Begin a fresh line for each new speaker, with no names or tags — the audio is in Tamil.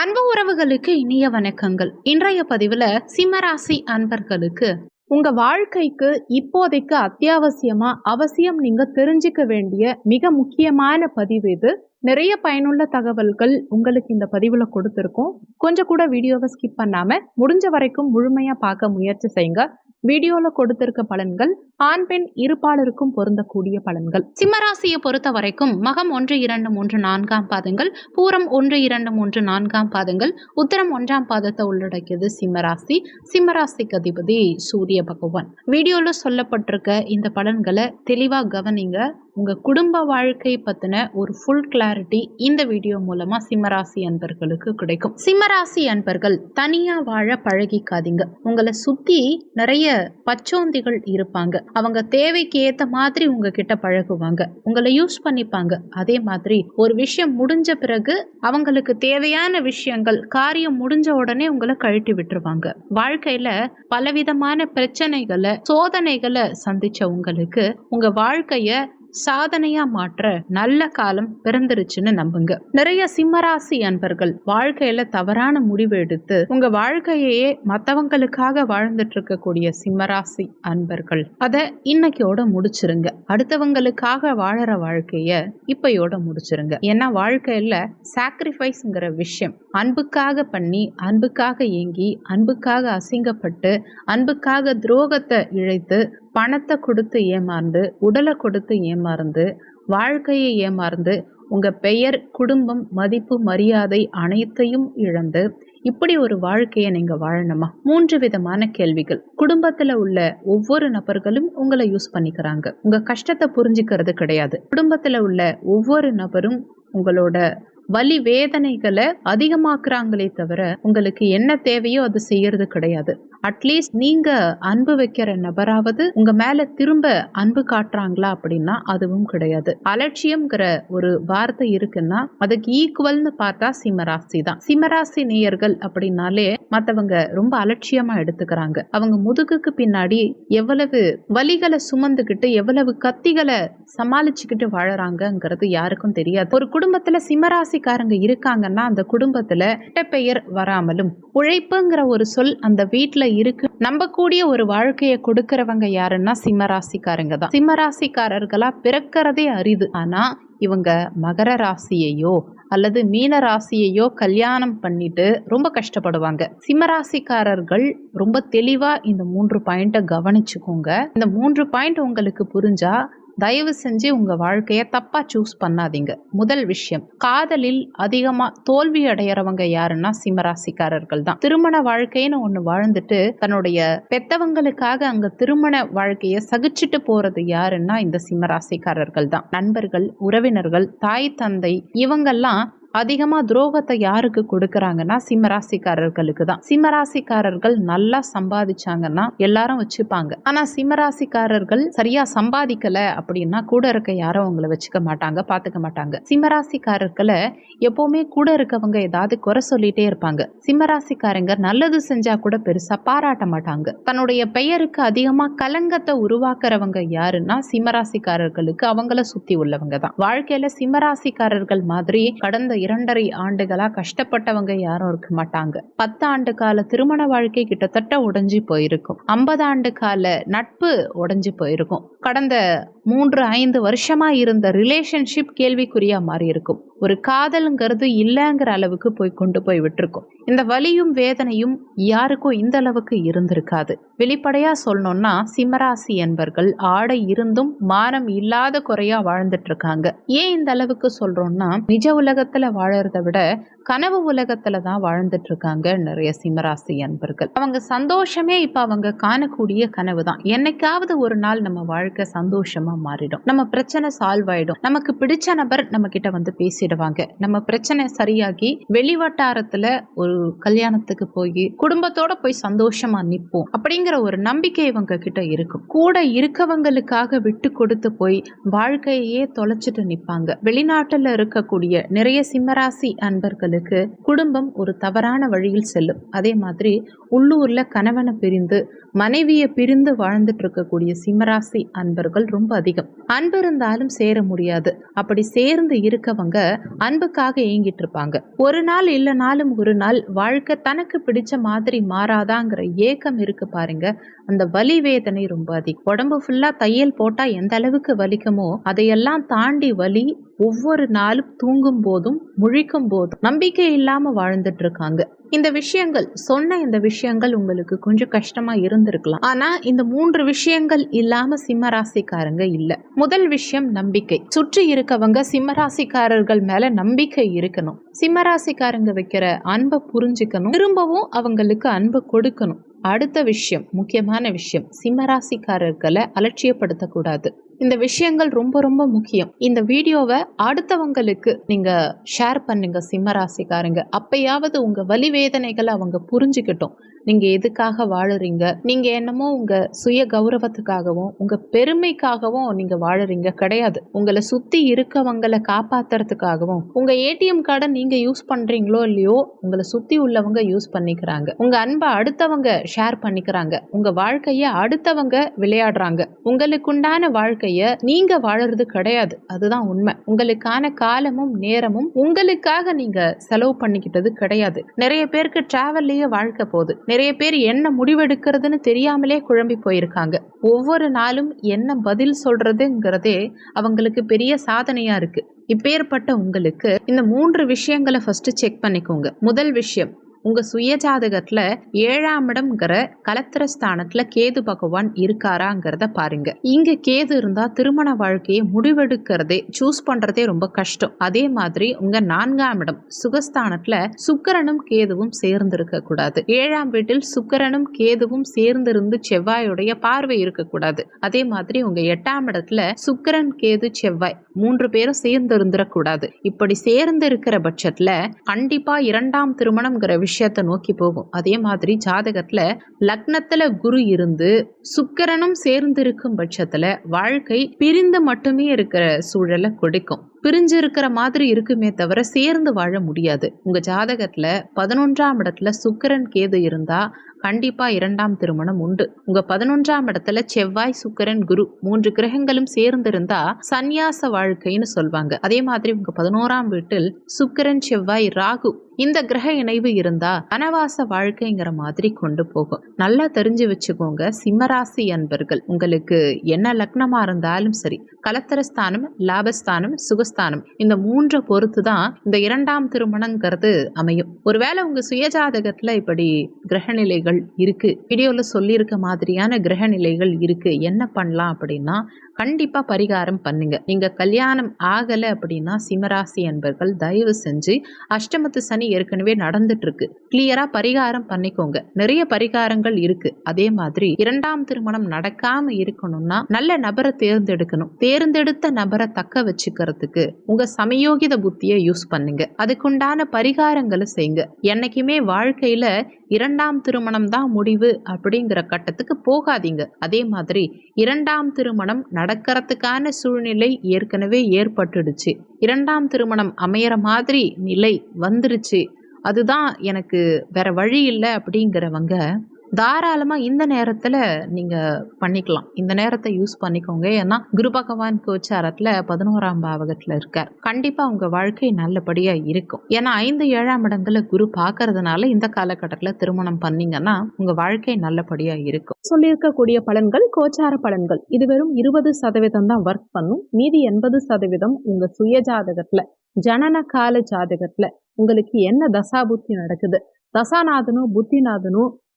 அன்பு உறவுகளுக்கு இனிய வணக்கங்கள். இன்றைய பதிவுல சிம்மராசி அன்பர்களுக்கு
உங்க வாழ்க்கைக்கு இப்போதைக்கு அத்தியாவசியமா அவசியம் நீங்க தெரிஞ்சுக்க வேண்டிய மிக முக்கியமான பதிவு இது. நிறைய பயனுள்ள தகவல்கள் உங்களுக்கு இந்த பதிவுல கொடுத்துருக்கோம். கொஞ்சம் கூட வீடியோவை ஸ்கிப் பண்ணாம முடிஞ்ச வரைக்கும் முழுமையா பார்க்க முயற்சி செய்யுங்க. வீடியோல கொடுத்திருக்க பலன்கள் ஆண் பெண் இருப்பாளருக்கும் பொருந்தக்கூடிய பலன்கள்.
சிம்மராசியை பொறுத்த வரைக்கும் மகம் ஒன்று இரண்டு மூன்று நான்காம் பாதங்கள் பூரம் ஒன்று இரண்டு மூன்று நான்காம் பாதங்கள் உத்தரம் ஒன்றாம் பாதத்தை உள்ளடக்கியது சிம்மராசி. சிம்மராசிக்கு அதிபதி சூரிய பகவான். வீடியோல சொல்லப்பட்டிருக்க இந்த பலன்களை தெளிவா கவனிங்க. உங்க குடும்ப வாழ்க்கை பத்தின ஒரு ஃபுல் கிளாரிட்டி இந்த வீடியோ மூலமா சிம்மராசி அன்பர்களுக்கு கிடைக்கும். சிம்மராசி அன்பர்கள் தனியா வாழ பழகிக்காதீங்க. உங்களை சுத்தி நிறைய பச்சோந்திகள் இருப்பாங்க. அவங்க தேவைக்கு ஏத்த மாதிரி உங்ககிட்ட பழகுவாங்க. உங்களை யூஸ் பண்ணிப்பாங்க. அதே மாதிரி ஒரு விஷயம் முடிஞ்ச பிறகு அவங்களுக்கு தேவையான விஷயங்கள் காரியம் முடிஞ்ச உடனே உங்களை கழட்டி விட்டுருவாங்க. வாழ்க்கையில பலவிதமான பிரச்சனைகளை சோதனைகளை சந்திச்ச உங்களுக்கு உங்க வாழ்க்கைய சாதனையா மாற்ற நல்ல காலம் பிறந்துருச்சுன்னு நம்புங்க. நிறைய சிம்மராசி அன்பர்கள் வாழ்க்கையில தவறான முடிவு எடுத்து உங்க வாழ்க்கையையே மத்தவங்களுக்காக வாழ்ந்துட்டு இருக்கக்கூடிய சிம்மராசி அன்பர்கள் அத இன்னைக்கோட முடிச்சிருங்க. அடுத்தவங்களுக்காக வாழற வாழ்க்கைய இப்பையோட முடிச்சிருங்க. ஏன்னா வாழ்க்கையில சாக்ரிஃபைஸ்ங்கிற விஷயம் அன்புக்காக பண்ணி அன்புக்காக ஏங்கி அன்புக்காக அசிங்கப்பட்டு அன்புக்காக துரோகத்தை இழைத்து பணத்தை கொடுத்து ஏமாந்து உடலை கொடுத்து ஏமாந்து வாழ்க்கையை ஏமாந்து உங்க பெயர் குடும்பம் மதிப்பு மரியாதை அனைத்தையும் இழந்து இப்படி ஒரு வாழ்க்கையை நீங்க வாழணுமா? மூன்று விதமான கேள்விகள். குடும்பத்துல உள்ள ஒவ்வொரு நபர்களும் உங்களை யூஸ் பண்ணிக்கிறாங்க. உங்க கஷ்டத்தை புரிஞ்சுக்கிறது கிடையாது. குடும்பத்துல உள்ள ஒவ்வொரு நபரும் உங்களோட வலி வேதனைகளை அதிகமாக்குறாங்களே தவிர உங்களுக்கு என்ன தேவையோ அது செய்யறது கிடையாது. அட்லீஸ்ட் நீங்க அன்பு வைக்கிற நபராவது உங்க மேல திரும்ப அன்பு காட்டுறாங்களா அப்படின்னா அதுவும் கிடையாது. அலட்சியம்ங்கிற ஒரு வார்த்தை இருக்குன்னா அதுக்கு ஈக்குவல்னு பார்த்தா சிம்மராசி தான். சிம்மராசி நேயர்கள் அப்படின்னாலே மத்தவங்க ரொம்ப அலட்சியமா எடுத்துக்கிறாங்க. அவங்க முதுகுக்கு பின்னாடி எவ்வளவு வலிகளை சுமந்துக்கிட்டு எவ்வளவு கத்திகளை சமாளிச்சுக்கிட்டு வாழறாங்கிறது யாருக்கும் தெரியாது. ஒரு குடும்பத்துல சிம்மராசிக்காரங்க இருக்காங்கன்னா அந்த குடும்பத்துல பெயர் வராமலும் உழைப்புங்கிற ஒரு சொல் அந்த வீட்டுல இருக்கு. நம்பக்கூடிய ஒரு வாழ்க்கையை கொடுக்கறவங்க யாருன்னா சிம்மராசிக்காரங்க தான். சிம்மராசிக்காரர்களா பிறக்கிறதே அரிது. ஆனா இவங்க மகர ராசியையோ அல்லது மீன ராசியையோ கல்யாணம் பண்ணிட்டு ரொம்ப கஷ்டப்படுவாங்க. சிம்மராசிக்காரர்கள் ரொம்ப தெளிவா இந்த மூன்று பாயிண்ட்டை கவனிச்சுக்கோங்க. இந்த மூன்று பாயிண்ட் உங்களுக்கு புரிஞ்சா தயவு செஞ்சு உங்கள் வாழ்க்கையை தப்பாக சூஸ் பண்ணாதீங்க. முதல் விஷயம் காதலில் அதிகமாக தோல்வி அடையிறவங்க யாருன்னா சிம்மராசிக்காரர்கள் தான். திருமண வாழ்க்கைன்னு ஒன்று வாழ்ந்துட்டு தன்னுடைய பெத்தவங்களுக்காக அங்கே திருமண வாழ்க்கையை சகிச்சுட்டு போகிறது யாருன்னா இந்த சிம்மராசிக்காரர்கள் தான். நண்பர்கள் உறவினர்கள் தாய் தந்தை இவங்கெல்லாம் அதிகமாக துரோகத்தை யாருக்கு கொடுக்குறாங்கன்னா சிம்மராசிக்காரர்களுக்கு தான் சிம்மராசிக்காரர்கள் நல்லா சம்பாதிச்சாங்கன்னா எல்லாரும் வச்சுப்பாங்க. ஆனால் சிம்மராசிக்காரர்கள் சரியா சம்பாதிக்கல அப்படின்னா கூட இருக்க யாரும் அவங்கள வச்சுக்க மாட்டாங்க பார்த்துக்க மாட்டாங்க. சிம்மராசிக்காரர்களை எப்பவுமே கூட இருக்கவங்க ஏதாவது குறை சொல்லிட்டே இருப்பாங்க. சிம்மராசிக்காரங்க நல்லது செஞ்சா கூட பெருசா பாராட்ட மாட்டாங்க. தன்னுடைய பெயருக்கு அதிகமா கலங்கத்தை உருவாக்குறவங்க யாருன்னா சிம்மராசிக்காரர்களுக்கு அவங்கள சுத்தி உள்ளவங்க தான் வாழ்க்கையில சிம்மராசிக்காரர்கள் மாதிரி கடந்த இரண்டரை ஆண்டுகளா கஷ்டப்பட்டவங்க யாரும் இருக்க மாட்டாங்க. பத்து ஆண்டு கால திருமண வாழ்க்கை கிட்டத்தட்ட உடைஞ்சு போயிருக்கும். ஐம்பது ஆண்டு கால நட்பு உடைஞ்சு போயிருக்கும். கடந்த மூன்று ஐந்து வருஷமா இருந்த ரிலேஷன்ஷிப் கேள்விக்குறியா மாறி இருக்கும் ஒரு காதலுங்கிறது இல்லைங்கிற அளவுக்கு போய் கொண்டு போய் விட்டுருக்கும். இந்த வலியும் வேதனையும் யாருக்கும் இந்த அளவுக்கு இருந்திருக்காது. வெளிப்படையா சொல்லணும்னா சிம்மராசி என்பர்கள் ஆடை இருந்தும் மானம் இல்லாத குறையா வாழ்ந்துட்டு இருக்காங்க ஏன் இந்த அளவுக்கு சொல்றோம்னா நிஜ உலகத்துல வாழறத விட கனவு உலகத்துல தான் வாழ்ந்துட்டு இருக்காங்க நிறைய சிம்மராசி அன்பர்கள் அவங்க சந்தோஷமே இப்ப அவங்க காணக்கூடிய கனவு தான் என்னைக்காவது ஒரு நாள் நம்ம வாழ்க்கை சந்தோஷமா மாறிடும். நம்ம பிரச்சனை சால்வ் ஆயிடும். நமக்கு பிடிச்ச நபர் நம்ம கிட்ட வந்து பேசிடுவாங்க. நம்ம பிரச்சனை சரியாகி வெளிவட்டாரத்துல ஒரு கல்யாணத்துக்கு போய் குடும்பத்தோட போய் சந்தோஷமா நிற்போம் அப்படிங்கிற ஒரு நம்பிக்கை இவங்க கிட்ட இருக்கும். கூட இருக்கவங்களுக்காக விட்டு கொடுத்து போய் வாழ்க்கையே தொலைச்சிட்டு நிப்பாங்க. வெளிநாட்டுல இருக்கக்கூடிய நிறைய சிம்மராசி அன்பர்களுக்கு குடும்பம் ஒரு தவறான வழியில் செல்லும். அதே மாதிரி உள்ளூர்ல கணவனை பிரிந்து மனைவியை பிரிந்து வாழ்ந்துட்டு இருக்கக்கூடிய சிம்மராசி அன்பர்கள் ரொம்ப
அதிகம். அன்பு இருந்தாலும் சேர முடியாது. அப்படி சேர்ந்து இருக்கவங்க அன்புக்காக ஏங்கிட்டு இருப்பாங்க. ஒரு நாள் இல்லைனாலும் ஒரு நாள் வாழ்க்கை தனக்கு பிடிச்ச மாதிரி மாறாதாங்கிற ஏக்கம் இருக்கு பாருங்க. அந்த வலி வேதனை ரொம்ப அதிகம். உடம்பு ஃபுல்லா தையல் போட்டா எந்த அளவுக்கு வலிக்குமோ அதையெல்லாம் தாண்டி வலி ஒவ்வொரு நாளும் தூங்கும் போதும் முழிக்கும் போதும் நம்பிக்கை இல்லாம வாழ்ந்துட்டு இருக்காங்க இந்த விஷயங்கள் சொன்ன இந்த விஷயங்கள் உங்களுக்கு கொஞ்சம் கஷ்டமா இருந்திருக்கலாம். ஆனா இந்த மூன்று விஷயங்கள் இல்லாம சிம்ம ராசிக்காரங்க இல்ல. முதல் விஷயம் நம்பிக்கை. சுற்றி இருக்கவங்க சிம்ம ராசிக்காரர்கள் மேல நம்பிக்கை இருக்கணும். சிம்ம ராசிக்காரங்க வைக்கிற அன்பை புரிஞ்சுக்கணும். திரும்பவும் அவங்களுக்கு அன்பை கொடுக்கணும். அடுத்த விஷயம் முக்கியமான விஷயம் சிம்மராசிக்காரர்களை அலட்சியப்படுத்தக்கூடாது. இந்த விஷயங்கள் ரொம்ப ரொம்ப முக்கியம். இந்த வீடியோவை அடுத்தவங்களுக்கு நீங்க ஷேர் பண்ணுங்க சிம்மராசிக்காரங்க அப்பயாவது உங்க வலி வேதனைகளை அவங்க புரிஞ்சுக்கிட்டோம். நீங்க எதுக்காக வாழுறீங்க? நீங்க என்னமோ உங்க சுய கௌரவத்துக்காகவும் உங்க பெருமைக்காகவும் நீங்க வாழுறீங்க. கிடையாது. உங்களை சுத்தி இருக்கவங்களை காப்பாத்துறதுக்காகவும். உங்க ஏடிஎம் கார்டை நீங்க யூஸ் பண்றீங்களோ இல்லையோ உங்களை சுத்தி உள்ளவங்க யூஸ் பண்ணிக்கிறாங்க. உங்க அன்பை அடுத்தவங்க ஷேர் பண்ணிக்கிறாங்க. உங்க வாழ்க்கைய அடுத்தவங்க விளையாடுறாங்க. உங்களுக்குண்டான வாழ்க்கைய நீங்க வாழறது கிடையாது. அதுதான் உண்மை. உங்களுக்கான காலமும் நேரமும் உங்களுக்காக நீங்க செலவு பண்ணிக்கிட்டது கிடையாது. நிறைய பேருக்கு டிராவல்லையே வாழ்க்கை போகுது. நிறைய பேர் என்ன முடிவெடுக்கிறதுன்னு தெரியாமலே குழம்பி போயிருக்காங்க. ஒவ்வொரு நாளும் என்ன பதில் சொல்றதுங்கிறதே அவங்களுக்கு பெரிய சாதனையா இருக்கு. இப்பேற்பட்ட உங்களுக்கு இந்த மூன்று விஷயங்களை ஃபர்ஸ்ட் செக் பண்ணிக்கோங்க. முதல் விஷயம் உங்க சுய ஜாதகத்துல ஏழாம் இடம்ங்கிற கலத்திரஸ்தானத்துல கேது பகவான் இருக்காராங்கிறத பாருங்க. இங்க கேது இருந்தா திருமண வாழ்க்கையை முடிவெடுக்கிறதே சூஸ் பண்றதே ரொம்ப கஷ்டம். அதே மாதிரி உங்க நான்காம் இடம் சுகஸ்தானத்துல சுக்கரனும் கேதுவும் சேர்ந்திருக்க கூடாது. ஏழாம் வீட்டில் சுக்கரனும் கேதுவும் சேர்ந்திருந்து செவ்வாயுடைய பார்வை இருக்கக்கூடாது அதே மாதிரி உங்க எட்டாம் இடத்துல சுக்கரன் கேது செவ்வாய் மூன்று பேரும் சேர்ந்து இருந்துடக்கூடாது இப்படி சேர்ந்து இருக்கிற பட்சத்துல கண்டிப்பா இரண்டாம் திருமணம்ங்கிற விஷயம் விஷயத்தை நோக்கி போகும். அதே மாதிரி ஜாதகத்துல லக்னத்துல குரு இருந்து சுக்கரனும் சேர்ந்து இருக்கும் பட்சத்துல வாழ்க்கை பிரிந்து மட்டுமே இருக்கிற சூழலை கொடுக்கும். பிரிஞ்சு இருக்கிற மாதிரி இருக்குமே தவிர சேர்ந்து வாழ முடியாது. உங்க ஜாதகத்துல பதினொன்றாம் இடத்துல சுக்கரன் கேது இருந்தா கண்டிப்பா இரண்டாம் திருமணம் உண்டு. உங்க பதினொன்றாம் இடத்துல செவ்வாய் சுக்கரன் குரு மூன்று கிரகங்களும் சேர்ந்திருந்தா சந்நியாச வாழ்க்கைன்னு சொல்வாங்க. அதே மாதிரி உங்க பதினோராம் வீட்டில் சுக்கரன் செவ்வாய் ராகு இந்த கிரக இணைவு இருந்தா அனவாச வாழ்க்கைங்கிற மாதிரி கொண்டு போகும். நல்லா தெரிஞ்சு வச்சுக்கோங்க சிம்மராசி அன்பர்கள் உங்களுக்கு என்ன லக்னமா இருந்தாலும் சரி கலத்தரஸ்தானம் லாபஸ்தானம் சுகஸ்தானம் இந்த மூன்றை பொறுத்து தான் இந்த இரண்டாம் திருமணங்கிறது அமையும். ஒருவேளை உங்க சுயஜாதகத்துல இப்படி கிரகநிலைகள் இருக்கு. வீடியோல சொல்லியிருக்க மாதிரியான கிரகநிலைகள் இருக்கு. என்ன பண்ணலாம் அப்படின்னா கண்டிப்பா பரிகாரம் பண்ணுங்க. நீங்க கல்யாணம் ஆகல அப்படின்னா சிம்மராசி அன்பர்கள் தயவு செஞ்சு அஷ்டமத்து சனி ஏற்கனவே நடந்துட்டு இருக்கு கிளியரா பரிகாரம் பண்ணிக்கோங்க. நிறைய பரிகாரங்கள் இருக்கு. அதே மாதிரி இரண்டாம் திருமணம் நடக்காம இருக்கணும்னா நல்ல நபரை தேர்ந்தெடுக்கணும். தேர்ந்தெடுத்த நபரை தக்க வச்சுக்கிறதுக்கு உங்க சமயோகித புத்தியை யூஸ் பண்ணுங்க. அதுக்குண்டான பரிகாரங்களை செய்யுங்க. என்னைக்குமே வாழ்க்கையில இரண்டாம் திருமணம் தான் முடிவு அப்படிங்கிற கட்டத்துக்கு போகாதீங்க. அதே மாதிரி இரண்டாம் திருமணம் நடக்கிறதுக்கான சூழ்நிலை ஏற்கனவே ஏற்பட்டுடுச்சு. இரண்டாம் திருமணம் அமையிற மாதிரி நிலை வந்துருச்சு. அதுதான் எனக்கு வேற வழி இல்லை அப்படிங்கிறவங்க தாராளமாக இந்த நேரத்தில் நீங்கள் பண்ணிக்கலாம். இந்த நேரத்தை யூஸ் பண்ணிக்கோங்க. ஏன்னா குரு பகவான் கோச்சாரத்தில் பதினோராம் பாவகத்தில் இருக்கார். கண்டிப்பாக உங்கள் வாழ்க்கை நல்லபடியாக இருக்கும். ஏன்னா ஐந்து ஏழாம் இடங்களை குரு பார்க்கறதுனால இந்த காலகட்டத்தில் திருமணம் பண்ணீங்கன்னா உங்கள் வாழ்க்கை நல்லபடியாக இருக்கும்.
சொல்லியிருக்கக்கூடிய பலன்கள் கோச்சார பலன்கள். இது வெறும் இருபது சதவீதம் தான் ஒர்க் பண்ணும். மீதி எண்பது சதவீதம் உங்கள் சுய ஜாதகத்தில் ஜனன கால ஜாதகத்தில் உங்களுக்கு என்ன தசாபுத்தி நடக்குது? தசாநாதனும் புத்திநாதனும்